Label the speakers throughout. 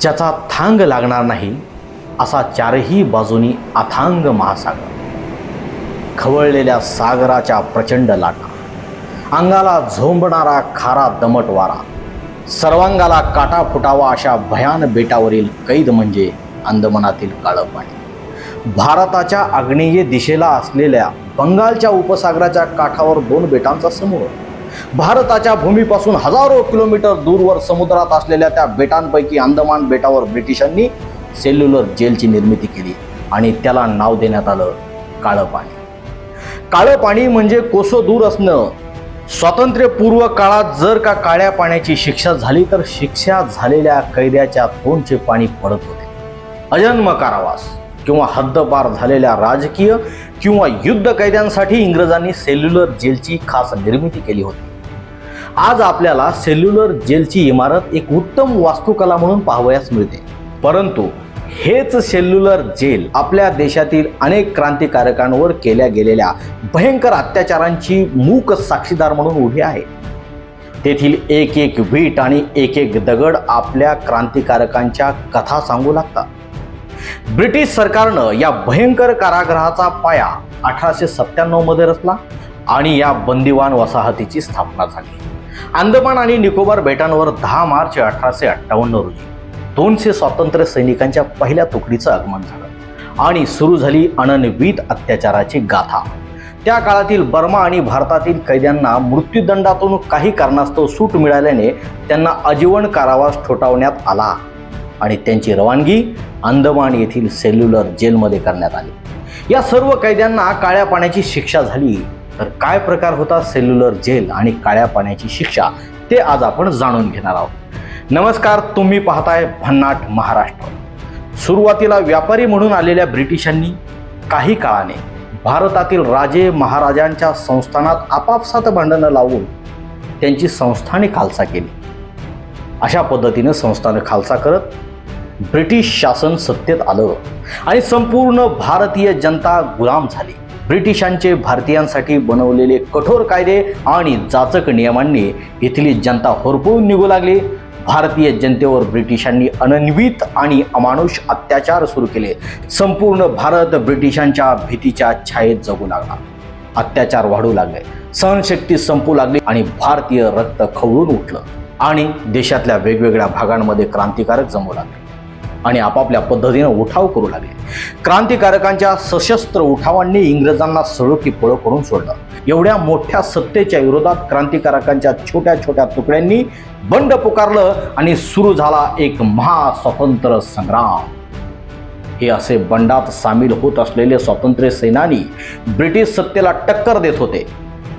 Speaker 1: ज्याचा थांग लागणार नाही असा चारही बाजूनी अथांग महासागर. खवळलेल्या सागराच्या प्रचंड लाटा अंगाला झोंबणारा खारा दमट वारा सर्वांगाला काटा फुटावा अशा भयान बेटावरील कैद म्हणजे अंदमनातील काळं पाणी. भारताच्या आग्नेय दिशेला असलेल्या बंगालच्या उपसागराच्या काठावर दोन बेटांचा समूह. भारताच्या भूमीपासून हजारो किलोमीटर दूरवर समुद्रात असलेल्या त्या बेटांपैकी अंदमान बेटावर ब्रिटिशांनी सेल्युलर जेलची निर्मिती केली आणि त्याला नाव देण्यात आलं काळं पाणी. काळं पाणी म्हणजे कोसो दूर असणं. स्वातंत्र्यपूर्व काळात जर का काळ्या पाण्याची शिक्षा झाली तर शिक्षा झालेल्या कैद्याच्या तोंडचे पाणी पडत होते. अजन्म कारावास किंवा हद्दपार झालेल्या राजकीय किंवा युद्ध कैद्यांसाठी इंग्रजांनी सेल्युलर जेलची खास निर्मिती केली होती. आज आपल्याला सेल्युलर जेलची इमारत एक उत्तम वास्तुकला म्हणून पाहावयास मिळते. परंतु हेच सेल्युलर जेल आपल्या देशातील अनेक क्रांतिकारकांवर केल्या गेलेल्या भयंकर अत्याचारांची मूक साक्षीदार म्हणून उभी आहे. तेथील एक एक वीट आणि एक एक दगड आपल्या क्रांतिकारकांच्या कथा सांगू लागतात. ब्रिटिश सरकारनं या भयंकर कारागृहाचा पाया अठराशे सत्त्याण्णवमध्ये रचला आणि या बंदिवान वसाहतीची स्थापना झाली. अंदमान आणि निकोबार बेटांवर दहा मार्च अठराशे अठ्ठावन्न रोजी दोनशे स्वातंत्र्य सैनिकांच्या पहिल्या तुकडीचं आगमन झालं. आणि सुरू झाली अनन्वित अत्याचाराची गाथा. त्या काळातील बर्मा आणि भारतातील कैद्यांना मृत्यूदंडातून काही कारणास्तव सूट मिळाल्याने त्यांना आजीवन कारावास ठोठावण्यात आला. आणि त्यांची रवानगी अंदमान येथील सेल्युलर जेलमध्ये करण्यात आली. या सर्व कैद्यांना काळ्या पाण्याची शिक्षा झाली. तर काय प्रकार होता सेल्युलर जेल आणि काळ्या पाण्याची शिक्षा ते आज आपण जाणून घेणार आहोत. नमस्कार तुम्ही पाहताय भन्नाट महाराष्ट्र. सुरुवातीला व्यापारी म्हणून आलेल्या ब्रिटिशांनी काही काळाने भारतातील राजे महाराजांच्या संस्थानात आपापसात भांडणं लावून त्यांची संस्थाने खालसा केली. अशा पद्धतीनं संस्थानं खालसा करत ब्रिटिश शासन सत्तेत आलं आणि संपूर्ण भारतीय जनता गुलाम झाली. ब्रिटिशांचे भारतीयांसाठी बनवलेले कठोर कायदे आणि जाचक नियमांनी इथली जनता होरपळून निघू लागली. भारतीय जनतेवर ब्रिटिशांनी अनन्वित आणि अमानुष अत्याचार सुरू केले. संपूर्ण भारत ब्रिटिशांच्या भीतीच्या छायेत जगू लागला. अत्याचार वाढू लागले. सहनशक्ती संपू लागली आणि भारतीय रक्त खवळून उठलं. आणि देशातल्या वेगवेगळ्या भागांमध्ये क्रांतिकारक जमू लागले. आणि आपापल्या पद्धतीनं उठाव करू लागले. क्रांतिकारकांच्या सशस्त्र उठावांनी इंग्रजांना सळोकी पळ करून सोडलं. एवढ्या मोठ्या सत्तेच्या विरोधात क्रांतिकारकांच्या छोट्या छोट्या तुकड्यांनी बंड पुकारलं आणि सुरू झाला एक महास्वातंत्र्य संग्राम. हे असे बंडात सामील होत असलेले स्वातंत्र्य सेनानी ब्रिटिश सत्तेला टक्कर देत होते.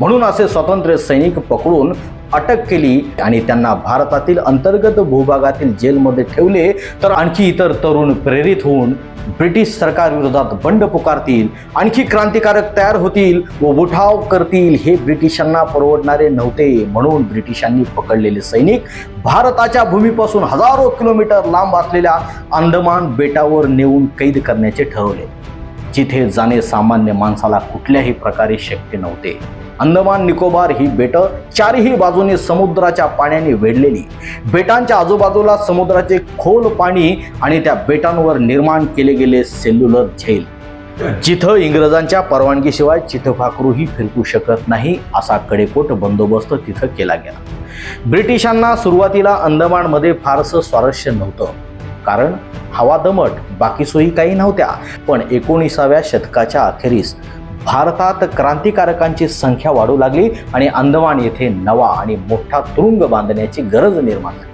Speaker 1: म्हणून असे स्वातंत्र्य सैनिक पकडून अटक केली आणि त्यांना भारतातील अंतर्गत भूभागातील जेलमध्ये ठेवले तर आणखी इतर तरुण प्रेरित होऊन ब्रिटिश सरकारविरोधात बंड पुकारतील आणखी क्रांतिकारक तयार होतील व उठाव करतील हे ब्रिटिशांना परवडणारे नव्हते म्हणून ब्रिटिशांनी पकडलेले सैनिक भारताच्या भूमीपासून हजारो किलोमीटर लांब असलेल्या अंदमान बेटावर नेऊन कैद करण्याचे ठरवले जिथे जाणे सामान्य माणसाला कुठल्याही प्रकारे शक्य नव्हते. अंदमान निकोबार ही बेटं चारही बाजूने समुद्राच्या पाण्याने वेढलेली. बेटांच्या आजूबाजूला समुद्राचे खोल पाणी आणि त्या बेटांवर निर्माण केले गेले सेल्युलर झेल जिथं इंग्रजांच्या परवानगीशिवाय चिथफाकरूही फिरकू शकत नाही असा कडेकोट बंदोबस्त तिथं केला गेला. ब्रिटिशांना सुरुवातीला अंदमानमध्ये फारसं स्वारस्य नव्हतं. कारण हवा दमट बाकी सोयी काही नव्हत्या. पण एकोणीसाव्या शतकाच्या अखेरीस भारतात क्रांतिकारकांची संख्या वाढू लागली आणि अंदमान येथे नवा आणि मोठा तुरुंग बांधण्याची गरज निर्माण झाली.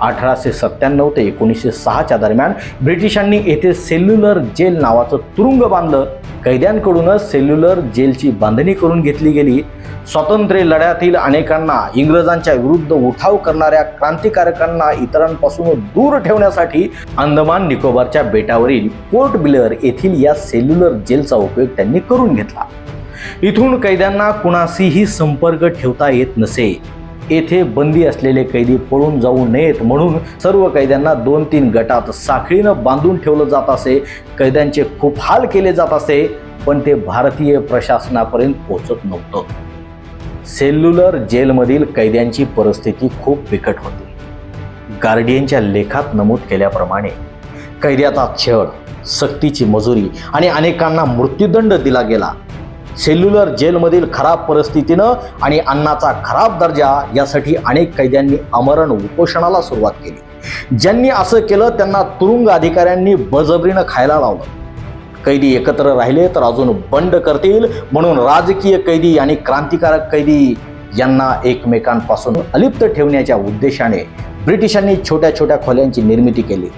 Speaker 1: अठराशे सत्त्याण्णव ते एकोणीसशे सहाच्या दरम्यान ब्रिटिशांनी येथे सेल्युलर जेल नावाचं तुरुंग बांधलं. कैद्यांकडूनच सेल्युलर जेलची बांधणी करून घेतली गेली. स्वातंत्र्य लढ्यातील अनेकांना इंग्रजांच्या विरुद्ध उठाव करणाऱ्या क्रांतिकारकांना इतरांपासून दूर ठेवण्यासाठी अंदमान निकोबारच्या बेटावरील पोर्ट बिलर येथील या सेल्युलर जेलचा उपयोग त्यांनी करून घेतला. इथून कैद्यांना कुणाशीही संपर्क ठेवता येत नसे. येथे बंदी असलेले कैदी पळून जाऊ नयेत म्हणून सर्व कैद्यांना दोन तीन गटात साखळीनं बांधून ठेवलं जात असे. कैद्यांचे खूप हाल केले जात असे पण ते भारतीय प्रशासनापर्यंत पोहोचत नव्हतं. सेल्युलर जेलमधील कैद्यांची परिस्थिती खूप बिकट होती. गार्डियनच्या लेखात नमूद केल्याप्रमाणे कैद्याचा छळ सक्तीची मजुरी आणि अनेकांना मृत्यूदंड दिला गेला. सेल्युलर जेलमधील खराब परिस्थितीनं आणि अन्नाचा खराब दर्जा यासाठी अनेक कैद्यांनी आमरण उपोषणाला सुरुवात केली. ज्यांनी असं केलं त्यांना तुरुंग अधिकाऱ्यांनी बळजबरीनं खायला लावलं. कैदी एकत्र राहिले तर अजून बंड करतील. म्हणून राजकीय कैदी आणि क्रांतिकारक कैदी यांना एकमेकांपासून अलिप्त ठेवण्याच्या उद्देशाने ब्रिटिशांनी छोट्या छोट्या खोल्यांची निर्मिती केली.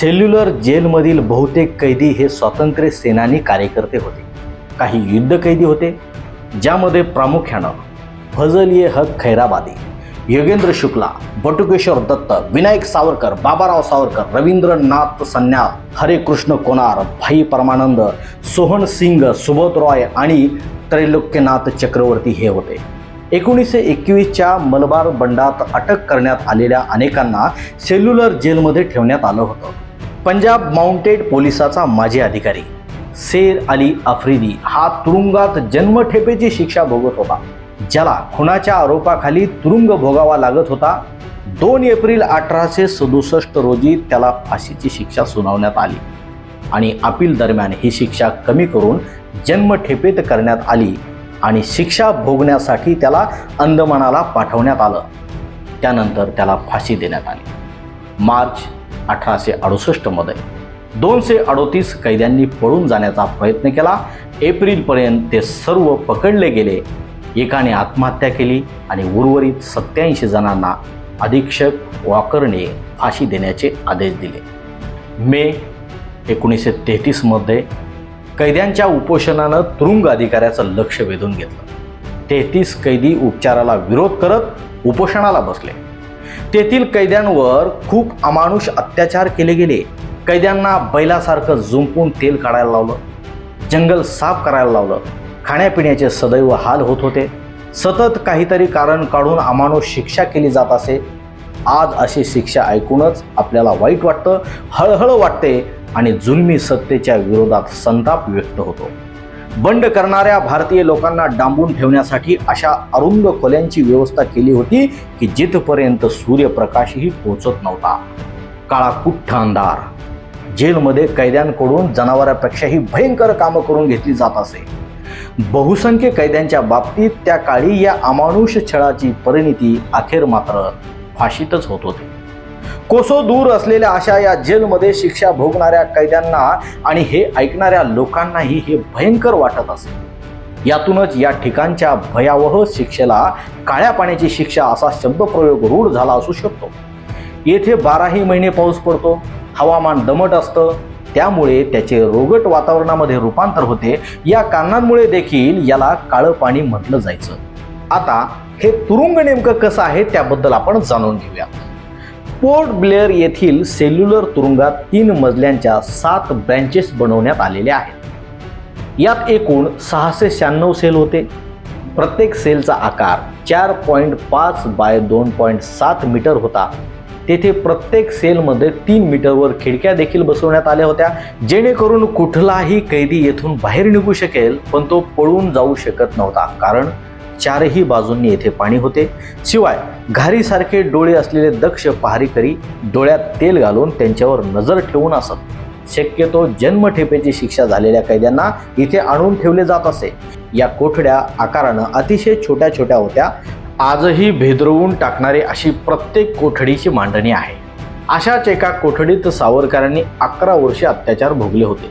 Speaker 1: सेल्युलर जेलमधील बहुतेक कैदी हे स्वातंत्र्य सेनानी कार्यकर्ते होते. काही युद्ध कैदी होते ज्यामध्ये प्रामुख्यानं फजल ये हक खैराबादी योगेंद्र शुक्ला बटुकेश्वर दत्त विनायक सावरकर बाबाराव सावरकर रवींद्रनाथ सन्याल हरे कृष्ण कोणार भाई परमानंद सोहन सिंग सुबोध रॉय आणि त्रैलोक्यनाथ चक्रवर्ती हे होते. एकोणीसशे एकवीसच्या मलबार बंडात अटक करण्यात आलेल्या अनेकांना सेल्युलर जेलमध्ये ठेवण्यात आलं होतं. पंजाब माउंटेड पोलिसाचा माजी अधिकारी शेर अली आफ्रिदी हा तुरुंगात जन्मठेपेची शिक्षा भोगत होता. ज्याला खुनाच्या आरोपाखाली तुरुंग भोगावा लागत होता दोन एप्रिल अठराशे सदुसष्ट रोजी त्याला फाशीची शिक्षा सुनावण्यात आली. आणि अपील दरम्यान ही शिक्षा कमी करून जन्मठेपेत करण्यात आली आणि शिक्षा भोगण्यासाठी त्याला अंदमानाला पाठवण्यात आलं. त्यानंतर त्याला फाशी देण्यात आली. मार्च अठराशे अडुसष्टमध्ये दोनशे अडोतीस कैद्यांनी पळून जाण्याचा प्रयत्न केला. एप्रिलपर्यंत ते सर्व पकडले गेले. एकाने आत्महत्या केली आणि उर्वरित सत्याऐंशी जणांना अधीक्षक वॉकरने फाशी देण्याचे आदेश दिले. मे एकोणीसशे तेहतीसमध्ये कैद्यांच्या उपोषणानं तुरुंग अधिकाऱ्याचं लक्ष वेधून घेतलं. तेहतीस कैदी उपचाराला विरोध करत उपोषणाला बसले. तेथील कैद्यांवर खूप अमानुष अत्याचार केले गेले. कैद्यांना बैलासारखं झुंपून तेल काढायला लावलं. जंगल साफ करायला लावलं. खाण्यापिण्याचे सदैव हाल होत होते. सतत काहीतरी कारण काढून अमानुष शिक्षा केली जात असे. आज अशी शिक्षा ऐकूनच आपल्याला वाईट वाटतं हळहळ वाटते आणि जुलमी सत्तेच्या विरोधात संताप व्यक्त होतो. बंड करणाऱ्या भारतीय लोकांना डांबून ठेवण्यासाठी अशा अरुंद खोल्यांची व्यवस्था केली होती की जिथपर्यंत सूर्यप्रकाशही पोचत नव्हता. काळा कुठ्ठ अंधार. जेलमध्ये कैद्यांकडून जनावरांपेक्षाही भयंकर कामं करून घेतली जात असे. बहुसंख्य कैद्यांच्या बाबतीत त्या काळी या अमानुष छळाची परिणिती अखेर मात्र फाशीतच होत होती. कोसो दूर असलेल्या अशा या जेलमध्ये शिक्षा भोगणाऱ्या कैद्यांना आणि हे ऐकणाऱ्या लोकांनाही हे भयंकर वाटत असे. यातूनच या ठिकाणच्या भयावह शिक्षेला काळ्या पाण्याची शिक्षा असा शब्दप्रयोग रूढ झाला असू शकतो. येथे बाराही महिने पाऊस पडतो हवामान दमट असतं त्यामुळे त्याचे रोगट वातावरणामध्ये रूपांतर होते. या कारणांमुळे देखील याला काळं पाणी म्हटलं जायचं. आता हे तुरुंग नेमकं कसं आहे त्याबद्दल आपण जाणून घेऊया. पोर्ट ब्लेअर येथील सेल्युलर तुरुंगात तीन मजल्यांच्या सात ब्रँचेस बनवण्यात आलेल्या आहेत. यात एकूण सहाशे शहाण्णव सेल होते. प्रत्येक सेलचा आकार चार पॉईंट पाच बाय दोन पॉईंट सात मीटर होता. तेथे प्रत्येक सेलमध्ये तीन मीटरवर खिडक्या देखील बसवण्यात आल्या होत्या. जेणेकरून कुठलाही कैदी येथून बाहेर निघू शकेल पण तो पळून जाऊ शकत नव्हता. कारण चारही बाजूंनी येथे पाणी होते. शिवाय घारीसारखे डोळे असलेले दक्ष पहारीकरी डोळ्यात तेल घालून त्यांच्यावर नजर ठेवून असत. शक्यतो जन्मठेपेची शिक्षा झालेल्या कैद्यांना इथे आणून ठेवले जात असे. या कोठड्या आकारानं अतिशय छोट्या छोट्या होत्या. आजही भेदरवून टाकणारी अशी प्रत्येक कोठडीची मांडणी आहे. अशाच एका कोठडीत सावरकरांनी अकरा वर्षे अत्याचार भोगले होते.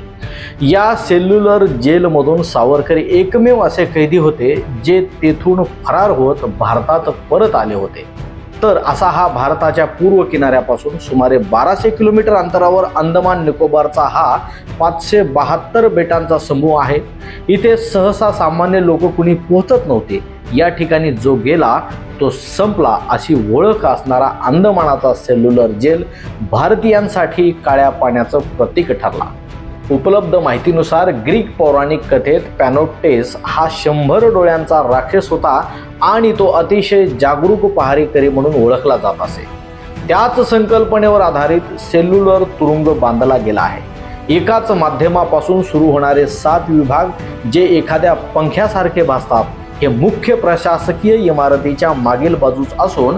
Speaker 1: या सेल्युलर जेलमधून सावरकर एकमेव असे कैदी होते जे तेथून फरार होत भारतात परत आले होते. तर असा हा भारताच्या पूर्व किनाऱ्यापासून सुमारे बाराशे किलोमीटर अंतरावर अंदमान निकोबारचा हा पाचशे बहात्तर बेटांचा समूह आहे. इथे सहसा सामान्य लोक कुणी पोहोचत नव्हते. या ठिकाणी जो गेला तो संपला अशी ओळख असणारा अंदमानाचा सेल्युलर जेल भारतीयांसाठी काळ्या पाण्याचं प्रतीक ठरला. उपलब्ध माहितीनुसार ग्रीक पौराणिक कथेत पॅनोटेस हा शंभर डोळ्यांचा राक्षस होता आणि तो अतिशय जागरूक पहारेकरी म्हणून ओळखला जात असे. त्याच संकल्पनेवर आधारित सेल्युलर तुरुंग बांधला गेला आहे. एकाच माध्यमापासून सुरू होणारे सात विभाग जे एखाद्या पंख्यासारखे भासतात हे मुख्य प्रशासकीय इमारतीच्या मागील बाजूस असून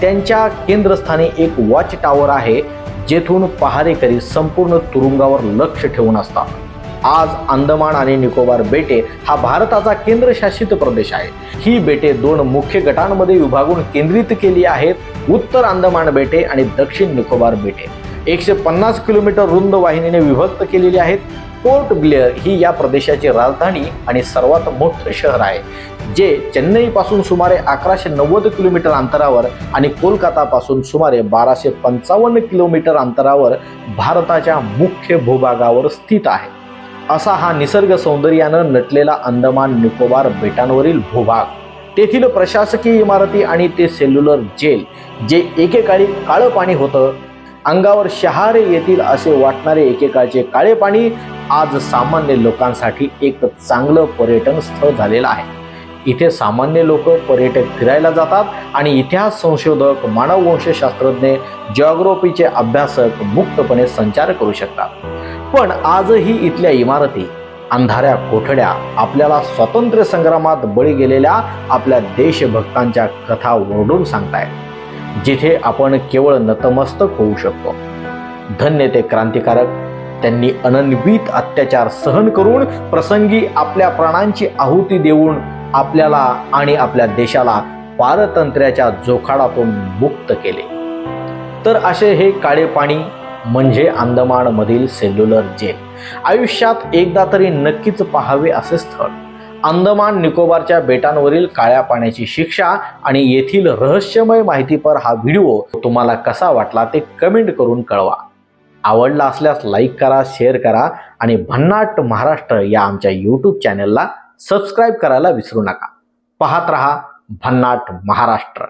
Speaker 1: त्यांच्या केंद्रस्थानी एक वॉच टॉवर आहे जेथून पहारेकरी संपूर्ण तुरुंगावर लक्ष ठेवून असतात. आज अंदमान आणि निकोबार बेटे हा भारताचा केंद्रशासित प्रदेश आहे. ही बेटे दोन मुख्य गटांमध्ये विभागून केंद्रित केली आहेत उत्तर अंदमान बेटे आणि दक्षिण निकोबार बेटे. एकशे पन्नास किलोमीटर रुंद वाहिनीने विभक्त केलेली आहेत. पोर्ट ब्लेअर ही या प्रदेशाची राजधानी आणि सर्वात मोठं शहर आहे जे चेन्नईपासून सुमारे अकराशे नव्वद किलोमीटर अंतरावर आणि कोलकातापासून सुमारे बाराशे पंचावन्न किलोमीटर अंतरावर भारताच्या मुख्य भूभागावर स्थित आहे. असा हा निसर्ग सौंदर्यानं नटलेला अंदमान निकोबार बेटांवरील भूभाग. तेथील प्रशासकीय इमारती आणि ते सेल्युलर जेल जे एकेकाळी काळं पाणी होतं अंगावर शहारे येतील असे वाटणारे एकेकाळचे काळे पाणी आज सामान्य लोकांसाठी एक चांगलं पर्यटन स्थळ झालेलं आहे. इथे सामान्य लोक पर्यटक फिरायला जातात आणि इतिहास संशोधक मानववंशशास्त्रज्ञ जॉग्रॉफीचे अभ्यासक मुक्तपणे संचार करू शकतात. पण आजही इथल्या इमारती अंधाऱ्या कोठड्या आपल्याला स्वातंत्र्य संग्रामात बळी गेलेल्या आपल्या देशभक्तांच्या कथा ओरडून सांगतायत. जिथे आपण केवळ नतमस्तक होऊ शकतो. धन्य ते क्रांतिकारक त्यांनी अनन्वित अत्याचार सहन करून प्रसंगी आपल्या प्राणांची आहुती देऊन आपल्याला आणि आपल्या देशाला पारतंत्र्याच्या जोखाडातून मुक्त केले. तर असे हे काळे पाणी म्हणजे अंदमानमधील सेल्युलर जेल. आयुष्यात एकदा तरी नक्कीच पाहावे असे स्थळ. अंदमान निकोबारच्या बेटांवरील काळ्या पाण्याची शिक्षा आणि येथील रहस्यमय माहितीपर हा व्हिडिओ तुम्हाला कसा वाटला ते कमेंट करून कळवा. आवडला असल्यास लाईक करा शेअर करा आणि भन्नाट महाराष्ट्र या आमच्या यूट्यूब चॅनलला सबस्क्राईब करायला विसरू नका. पाहत रहा भन्नाट महाराष्ट्र.